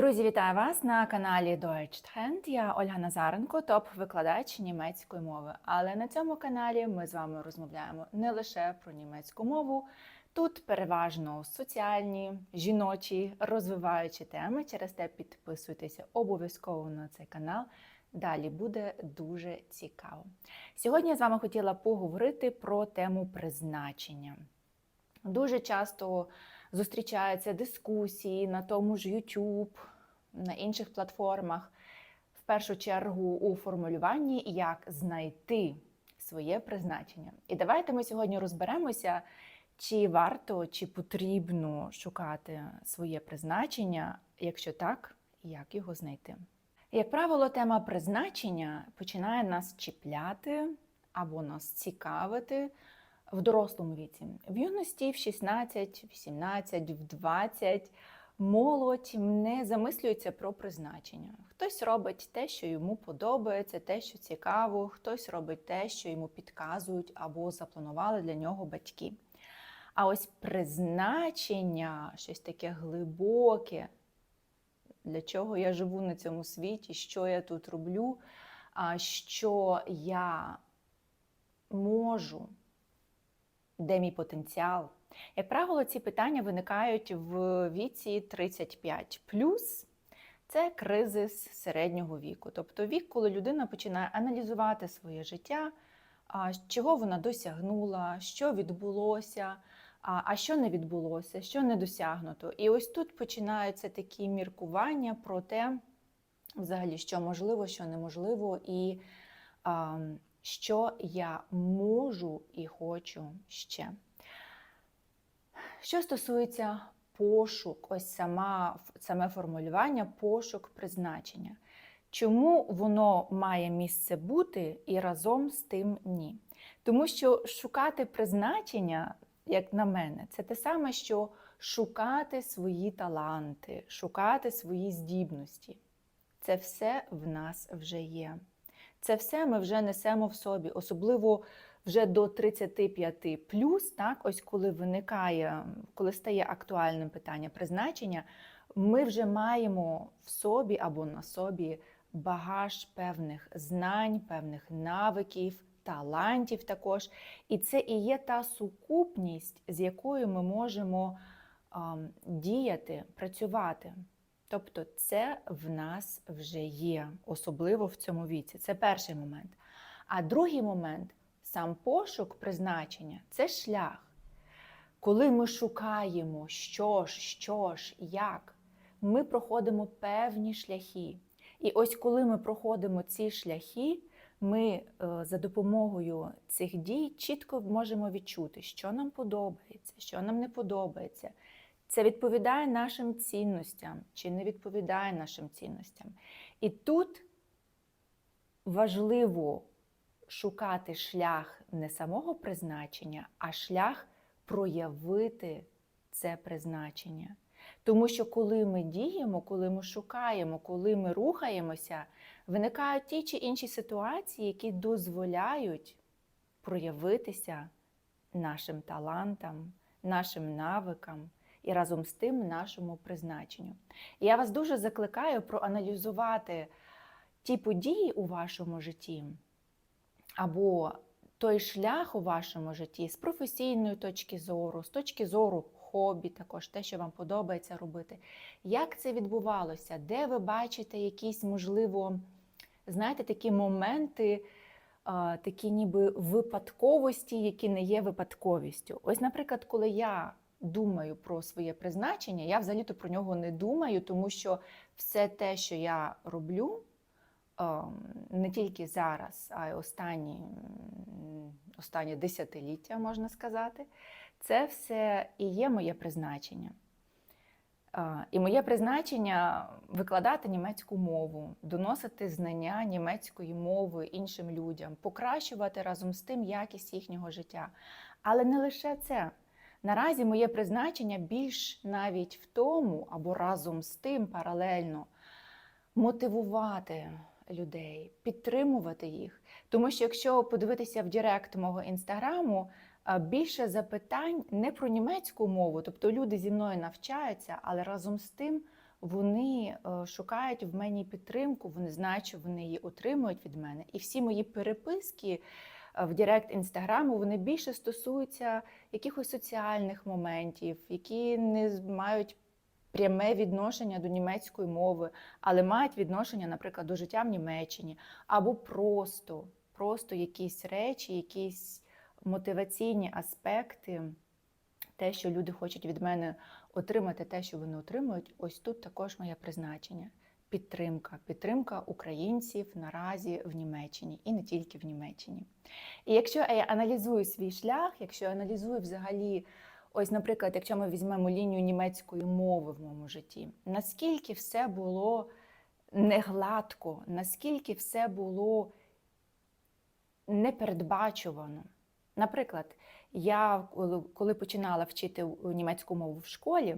Друзі, вітаю вас на каналі Deutsch Trend. Я Ольга Назаренко, топ-викладач німецької мови. Але на цьому каналі ми з вами розмовляємо не лише про німецьку мову. Тут переважно соціальні, жіночі, розвиваючі теми. Через те підписуйтеся обов'язково на цей канал. Далі буде дуже цікаво. Сьогодні я з вами хотіла поговорити про тему призначення. Дуже часто зустрічаються дискусії на тому ж YouTube, на інших платформах. В першу чергу у формулюванні, як знайти своє призначення. І давайте ми сьогодні розберемося, чи варто, чи потрібно шукати своє призначення, якщо так, як його знайти. Як правило, тема призначення починає нас чіпляти або нас цікавити в дорослому віці. В юності в 16, 18, в 20 молодь не замислюється про призначення. Хтось робить те, що йому подобається, те, що цікаво, хтось робить те, що йому підказують або запланували для нього батьки. А ось призначення, щось таке глибоке, для чого я живу на цьому світі, що я тут роблю, що я можу де мій потенціал. Як правило, ці питання виникають в віці 35 це кризис середнього віку, тобто вік, коли людина починає аналізувати своє життя, чого вона досягнула, що відбулося, а що не відбулося, що не досягнуто. І ось тут починаються такі міркування про те, взагалі, що можливо, що неможливо, і що я можу і хочу ще. Що стосується пошук, ось сама, саме формулювання, пошук призначення. Чому воно має місце бути і разом з тим ні? Тому що шукати призначення, як на мене, це те саме, що шукати свої таланти, шукати свої здібності. Це все в нас вже є. Це все ми вже несемо в собі, особливо вже до 35 плюс, так, ось коли виникає, коли стає актуальним питання призначення, ми вже маємо в собі або на собі багаж певних знань, певних навиків, талантів також. І це і є та сукупність, з якою ми можемо ем, діяти, працювати. Тобто це в нас вже є, особливо в цьому віці. Це перший момент. А другий момент сам пошук призначення це шлях. Коли ми шукаємо, що ж, що ж, як, ми проходимо певні шляхи. І ось коли ми проходимо ці шляхи, ми е, за допомогою цих дій чітко можемо відчути, що нам подобається, що нам не подобається. Це відповідає нашим цінностям чи не відповідає нашим цінностям. І тут важливо шукати шлях не самого призначення, а шлях проявити це призначення. Тому що коли ми діємо, коли ми шукаємо, коли ми рухаємося, виникають ті чи інші ситуації, які дозволяють проявитися нашим талантам, нашим навикам і разом з тим нашому призначенню. Я вас дуже закликаю проаналізувати ті події у вашому житті, або той шлях у вашому житті з професійної точки зору, з точки зору хобі, також те, що вам подобається робити. Як це відбувалося? Де ви бачите якісь, можливо, знаєте, такі моменти, такі ніби випадковості, які не є випадковістю? Ось, наприклад, коли я думаю про своє призначення, я взагалі-то про нього не думаю, тому що все те, що я роблю, не тільки зараз, а й останні, останні десятиліття, можна сказати, це все і є моє призначення. Е, і моє призначення викладати німецьку мову, доносити знання німецької мови іншим людям, покращувати разом з тим якість їхнього життя. Але не лише це. Наразі моє призначення більш навіть в тому, або разом з тим паралельно мотивувати людей, підтримувати їх. Тому що, якщо подивитися в Директ мого інстаграму, більше запитань не про німецьку мову, тобто люди зі мною навчаються, але разом з тим вони е, шукають в мені підтримку, вони знають, що вони її отримують від мене. І всі мої переписки е, в Директ інстаграму вони більше стосуються якихось соціальних моментів, які не мають пряме відношення до німецької мови, але мають відношення, наприклад, до життя в Німеччині, або просто, просто якісь речі, якісь мотиваційні аспекти, те, що люди хочуть від мене отримати, те, що вони отримують, ось тут також моє призначення. Підтримка, підтримка українців наразі в Німеччині і не тільки в Німеччині. І якщо я аналізую свій шлях, якщо я аналізую взагалі, ось, наприклад, якщо ми візьмемо лінію німецької мови в моєму житті, наскільки все було негладко, наскільки все було непередбачувано. Наприклад, я коли- починала вчити німецьку мову в школі,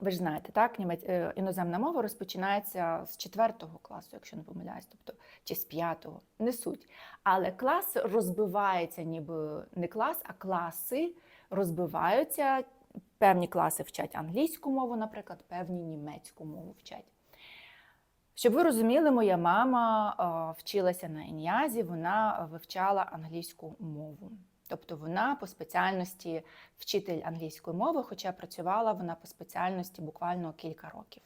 ви ж знаєте, так, е, іноземна мова розпочинається з четвертого класу, якщо не помиляюсь, тобто чи з п'ятого, не суть. Але клас розбивається, ніби не клас, а класи розбиваються. Певні класи вчать англійську мову, наприклад, певні німецьку мову вчать. Щоб ви розуміли, моя мама е, вчилася на ін'язі, вона вивчала англійську мову. Тобто вона по спеціальності вчитель англійської мови, хоча працювала вона по спеціальності буквально кілька років.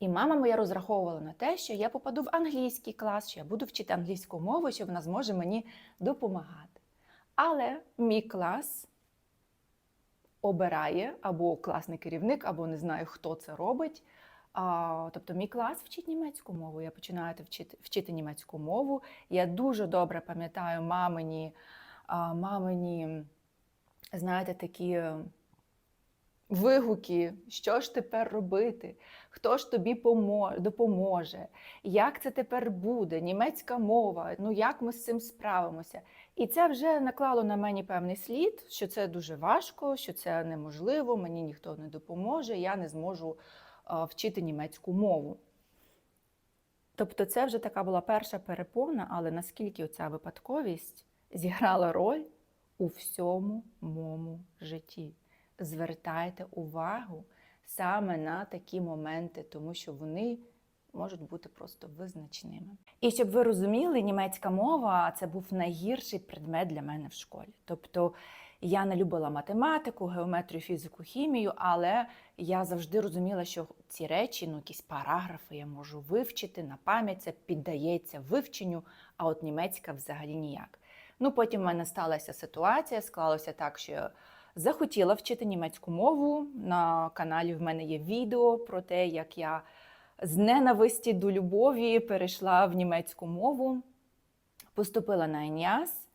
І мама моя розраховувала на те, що я попаду в англійський клас, що я буду вчити англійську мову, що вона зможе мені допомагати. Але мій клас обирає або класний керівник, або не знаю, хто це робить. А, тобто, мій клас вчить німецьку мову. Я починаю вчити, вчити німецьку мову. Я дуже добре пам'ятаю мамині, а, мамині, знаєте, такі вигуки, що ж тепер робити, хто ж тобі допоможе, як це тепер буде, німецька мова, ну як ми з цим справимося. І це вже наклало на мені певний слід, що це дуже важко, що це неможливо, мені ніхто не допоможе, я не зможу вчити німецьку мову. Тобто це вже така була перша перепона, але наскільки ця випадковість зіграла роль у всьому моєму житті. Звертайте увагу саме на такі моменти, тому що вони можуть бути просто визначними. І щоб ви розуміли, німецька мова це був найгірший предмет для мене в школі. Тобто я не любила математику, геометрію, фізику, хімію, але я завжди розуміла, що ці речі, ну якісь параграфи я можу вивчити на пам'ять, це піддається вивченню, а от німецька взагалі ніяк. Ну потім в мене сталася ситуація, склалося так, що я захотіла вчити німецьку мову. На каналі в мене є відео про те, як я з ненависті до любові перейшла в німецьку мову, поступила на ІНЯС,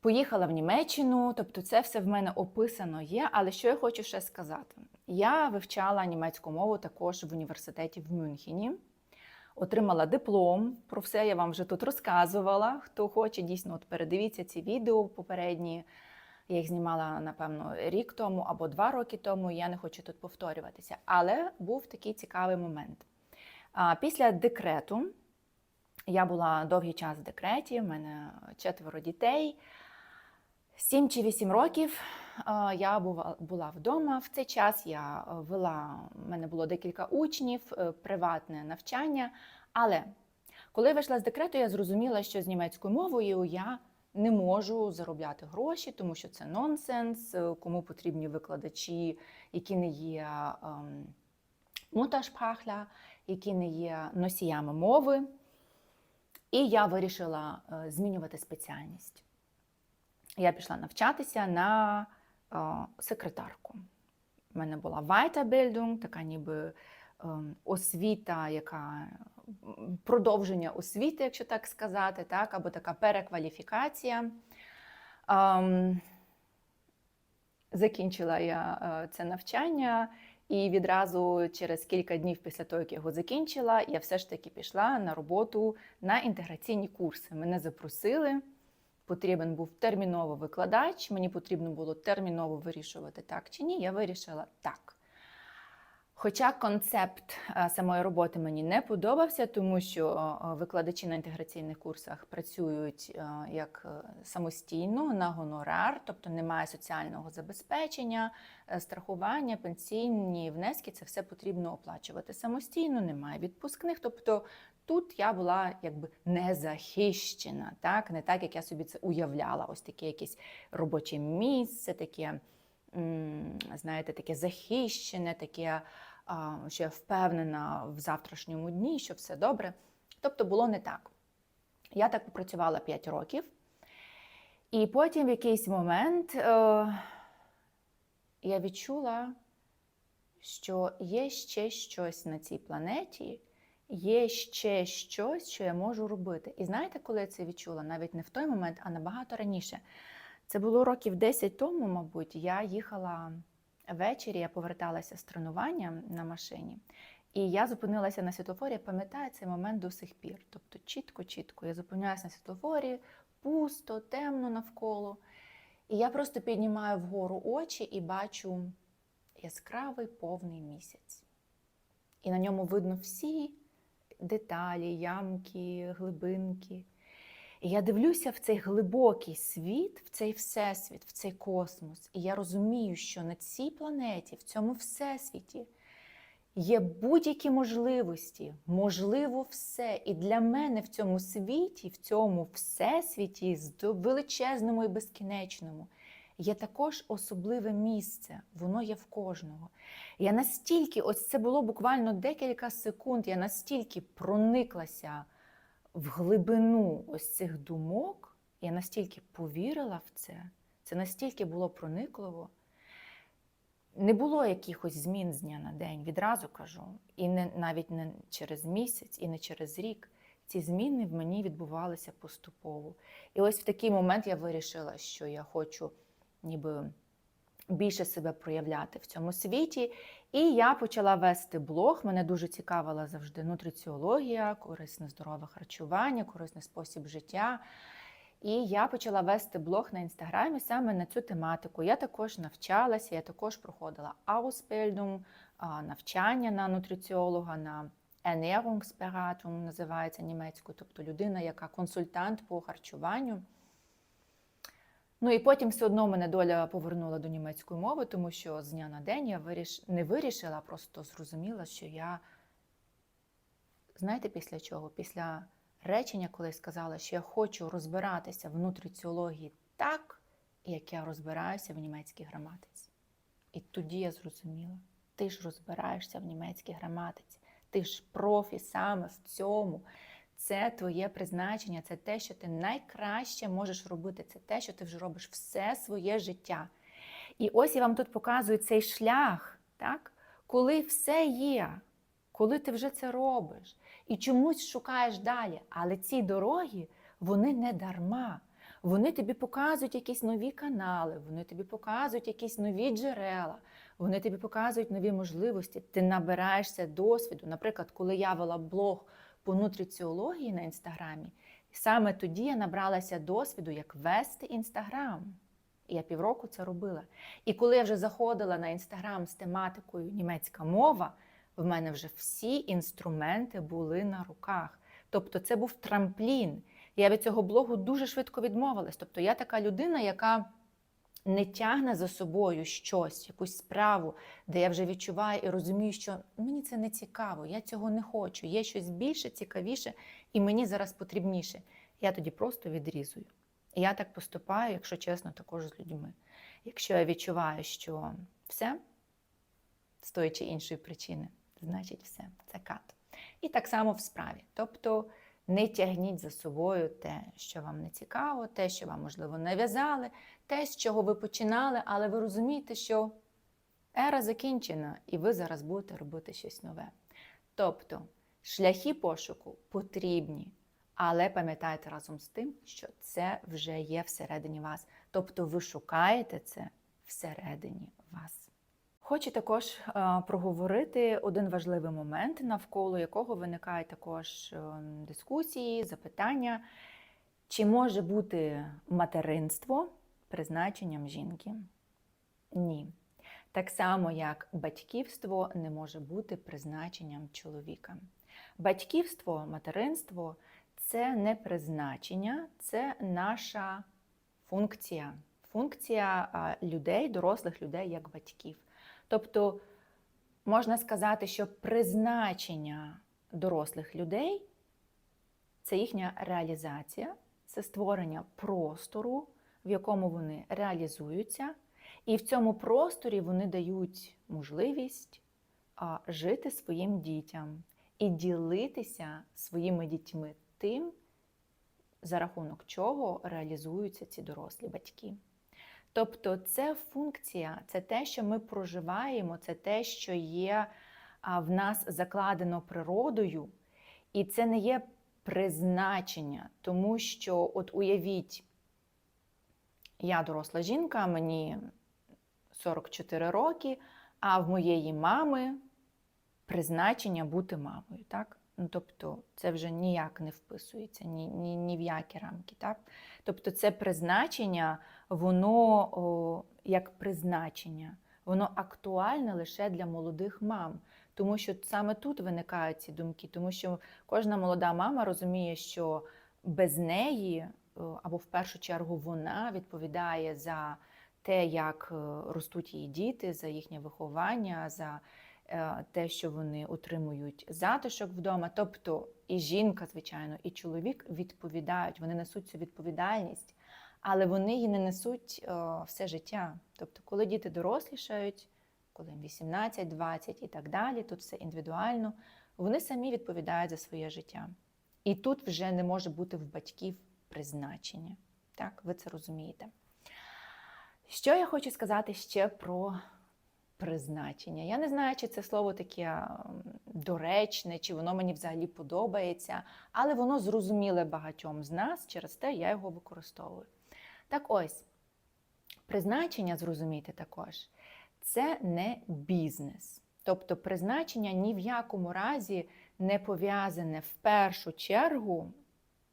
поїхала в Німеччину, тобто це все в мене описано є. Але що я хочу ще сказати? Я вивчала німецьку мову також в університеті в Мюнхені. Отримала диплом. Про все я вам вже тут розказувала. Хто хоче, дійсно, от передивіться ці відео попередні. Я їх знімала, напевно, рік тому або два роки тому. Я не хочу тут повторюватися. Але був такий цікавий момент. Після декрету я була довгий час в декреті, в мене четверо дітей. Сім чи вісім років я була, вдома. В цей час я вела, в мене було декілька учнів, е, приватне навчання. Але коли вийшла з декрету, я зрозуміла, що з німецькою мовою я не можу заробляти гроші, тому що це нонсенс, е, кому потрібні викладачі, які не є ем, муташпахля, які не є носіями мови. І я вирішила е, змінювати спеціальність. Я пішла навчатися на е, секретарку. У мене була Weiterbildung, така ніби ем, освіта, яка продовження освіти, якщо так сказати, так, або така перекваліфікація. Ем, закінчила я е, це навчання, і відразу через кілька днів після того, як я його закінчила, я все ж таки пішла на роботу на інтеграційні курси. Мене запросили. Потрібен був терміново викладач, мені потрібно було терміново вирішувати так чи ні. Я вирішила так. Хоча концепт е, самої роботи мені не подобався, тому що е, викладачі на інтеграційних курсах працюють е, як е, самостійно на гонорар, тобто немає соціального забезпечення, е, страхування, пенсійні внески це все потрібно оплачувати самостійно, немає відпускних. Тобто тут я була якби незахищена, так не так, як я собі це уявляла. Ось таке якесь робоче місце, таке. Знаєте, таке захищене, таке я впевнена в завтрашньому дні, що все добре. Тобто було не так. Я так попрацювала 5 років, і потім в якийсь момент е, я відчула, що є ще щось на цій планеті, є ще щось, що я можу робити. І знаєте, коли я це відчула? Навіть не в той момент, а набагато раніше. Це було років 10 тому, мабуть, я їхала ввечері, я поверталася з тренування на машині, і я зупинилася на світлофорі, пам'ятаю цей момент до сих пір. Тобто чітко-чітко я зупиняюся на світлофорі, пусто, темно навколо. І я просто піднімаю вгору очі і бачу яскравий повний місяць. І на ньому видно всі деталі, ямки, глибинки. І я дивлюся в цей глибокий світ, в цей всесвіт, в цей космос. І я розумію, що на цій планеті, в цьому всесвіті є будь-які можливості, можливо, все. І для мене в цьому світі, в цьому всесвіті, величезному і безкінечному, є також особливе місце. Воно є в кожного. Я настільки, ось це було буквально декілька секунд, я настільки прониклася в глибину ось цих думок, я настільки повірила в це, це настільки було проникливо. Не було якихось змін з дня на день, відразу кажу. І не, навіть не через місяць, і не через рік. Ці зміни в мені відбувалися поступово. І ось в такий момент я вирішила, що я хочу ніби більше себе проявляти в цьому світі. І я почала вести блог. Мене дуже цікавила завжди нутриціологія, корисне здорове харчування, корисний спосіб життя. І я почала вести блог на інстаграмі саме на цю тематику. Я також навчалася, я також проходила Ausbildung, а, навчання на нутриціолога, на Ernährungsberatung називається німецькою, тобто людина, яка консультант по харчуванню. Ну і потім все одно мене доля повернула до німецької мови, тому що з дня на день я виріш... не вирішила, а просто зрозуміла, що я, знаєте, після чого? Після речення, коли я сказала, що я хочу розбиратися в нутриціології так, як я розбираюся в німецькій граматиці. І тоді я зрозуміла, ти ж розбираєшся в німецькій граматиці, ти ж профі саме в цьому. Це твоє призначення, це те, що ти найкраще можеш робити, це те, що ти вже робиш все своє життя. І ось я вам тут показую цей шлях, так? коли все є, коли ти вже це робиш і чомусь шукаєш далі. Але ці дороги, вони не дарма. Вони тобі показують якісь нові канали, вони тобі показують якісь нові джерела, вони тобі показують нові можливості. Ти набираєшся досвіду. Наприклад, коли я вела блог по нутриціології на інстаграмі, саме тоді я набралася досвіду, як вести інстаграм. Я півроку це робила. І коли я вже заходила на інстаграм з тематикою німецька мова, в мене вже всі інструменти були на руках. Тобто це був трамплін. Я від цього блогу дуже швидко відмовилась. Тобто я така людина, яка не тягне за собою щось, якусь справу, де я вже відчуваю і розумію, що мені це не цікаво, я цього не хочу. Є щось більше, цікавіше, і мені зараз потрібніше. Я тоді просто відрізую. Я так поступаю, якщо чесно, також з людьми. Якщо я відчуваю, що все з тої чи іншої причини, значить все, це кат. І так само в справі. Тобто не тягніть за собою те, що вам не цікаво, те, що вам, можливо, нав'язали, те, з чого ви починали, але ви розумієте, що ера закінчена, і ви зараз будете робити щось нове. Тобто, шляхи пошуку потрібні, але пам'ятайте разом з тим, що це вже є всередині вас. Тобто ви шукаєте це всередині вас. Хочу також е, проговорити один важливий момент, навколо якого виникають також е, дискусії, запитання, чи може бути материнство призначенням жінки? Ні. Так само, як батьківство не може бути призначенням чоловіка. Батьківство, материнство це не призначення, це наша функція. Функція людей, дорослих людей як батьків. Тобто можна сказати, що призначення дорослих людей це їхня реалізація, це створення простору, в якому вони реалізуються, і в цьому просторі вони дають можливість жити своїм дітям і ділитися своїми дітьми тим, за рахунок чого реалізуються ці дорослі батьки. Тобто це функція, це те, що ми проживаємо, це те, що є в нас закладено природою, і це не є призначення, тому що, от уявіть, я доросла жінка, мені 44 роки, а в моєї мами призначення бути мамою. так? Ну, Тобто це вже ніяк не вписується, ні, ні, ні в які рамки. Так? Тобто це призначення, воно о, як призначення, воно актуальне лише для молодих мам. Тому що саме тут виникають ці думки, тому що кожна молода мама розуміє, що без неї, або в першу чергу вона відповідає за те, як ростуть її діти, за їхнє виховання, за те, що вони отримують затишок вдома. Тобто і жінка, звичайно, і чоловік відповідають, вони несуть цю відповідальність, але вони її не несуть все життя. Тобто, коли діти дорослішають, коли їм 18, 20 і так далі, тут все індивідуально, вони самі відповідають за своє життя. І тут вже не може бути в батьків призначення. Так, ви це розумієте. Що я хочу сказати ще про призначення? Я не знаю, чи це слово таке доречне, чи воно мені взагалі подобається, але воно зрозуміле багатьом з нас, через те я його використовую. Так ось, призначення зрозуміти також це не бізнес. Тобто призначення ні в якому разі не пов'язане в першу чергу,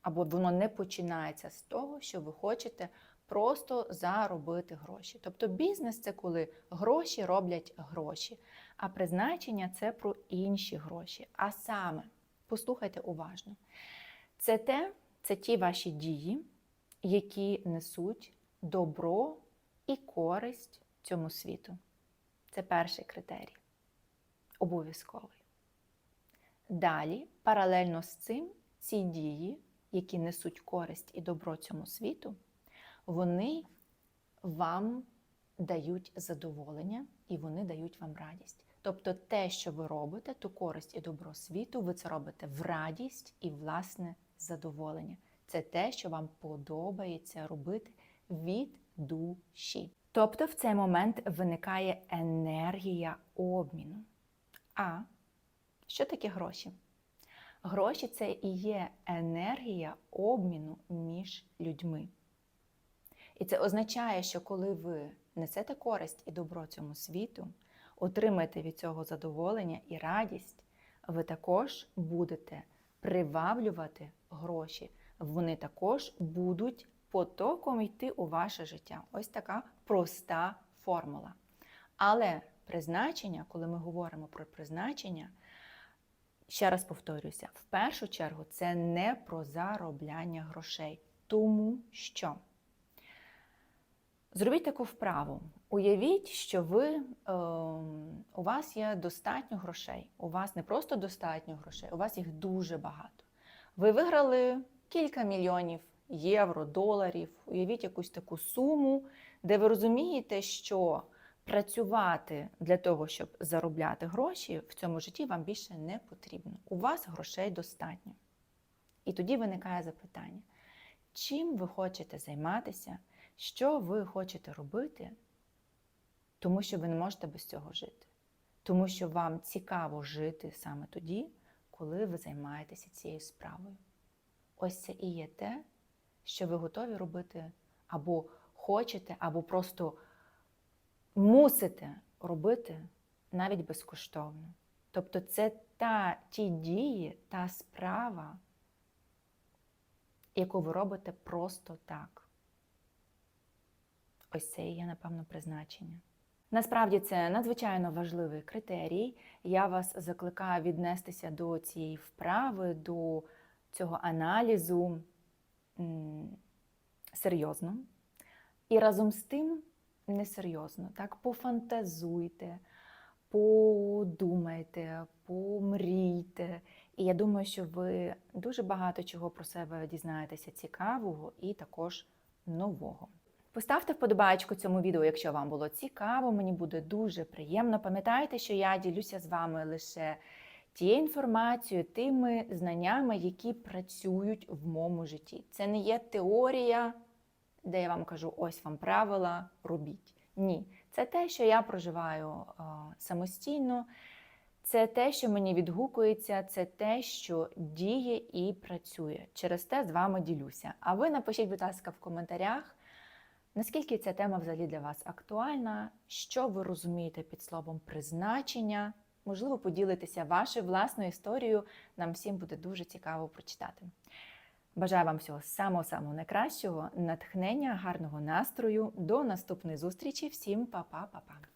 або воно не починається з того, що ви хочете просто заробити гроші. Тобто бізнес це коли гроші роблять гроші, а призначення це про інші гроші. А саме, послухайте уважно, це те, це ті ваші дії, які несуть добро і користь цьому світу. Це перший критерій. Обов'язковий. Далі, паралельно з цим, ці дії, які несуть користь і добро цьому світу, вони вам дають задоволення і вони дають вам радість. Тобто те, що ви робите, ту користь і добро світу, ви це робите в радість і власне задоволення. Це те, що вам подобається робити від душі. Тобто в цей момент виникає енергія обміну. А що таке гроші? Гроші це і є енергія обміну між людьми. І це означає, що коли ви несете користь і добро цьому світу, отримаєте від цього задоволення і радість, ви також будете приваблювати гроші. Вони також будуть потоком йти у ваше життя. Ось така проста формула. Але призначення, коли ми говоримо про призначення, ще раз повторюся, в першу чергу це не про заробляння грошей. Тому що зробіть таку вправу. Уявіть, що ви, е, у вас є достатньо грошей. У вас не просто достатньо грошей, у вас їх дуже багато. Ви виграли кілька мільйонів євро, доларів. Уявіть якусь таку суму, де ви розумієте, що працювати для того, щоб заробляти гроші в цьому житті вам більше не потрібно. У вас грошей достатньо. І тоді виникає запитання: чим ви хочете займатися, що ви хочете робити, тому що ви не можете без цього жити. Тому що вам цікаво жити саме тоді, коли ви займаєтеся цією справою. Ось це і є те, що ви готові робити, або хочете, або просто мусите робити навіть безкоштовно. Тобто це та, ті дії, та справа, яку ви робите просто так. Ось це і є, напевно, призначення. Насправді це надзвичайно важливий критерій. Я вас закликаю віднестися до цієї вправи, до цього аналізу серйозно. І разом з тим несерйозно. Так, пофантазуйте, подумайте, помрійте. І я думаю, що ви дуже багато чого про себе дізнаєтеся цікавого і також нового. Поставте вподобайку цьому відео, якщо вам було цікаво. Мені буде дуже приємно. Пам'ятайте, що я ділюся з вами лише тією інформацією, тими знаннями, які працюють в моєму житті. Це не є теорія, де я вам кажу, ось вам правила, робіть. Ні, це те, що я проживаю самостійно. Це те, що мені відгукується, це те, що діє і працює. Через те з вами ділюся. А ви напишіть, будь ласка, в коментарях, наскільки ця тема взагалі для вас актуальна, що ви розумієте під словом призначення. Можливо, поділитися вашою власною історією. Нам всім буде дуже цікаво прочитати. Бажаю вам всього самого-самого найкращого, натхнення, гарного настрою. До наступної зустрічі. Всім па-па-па-па.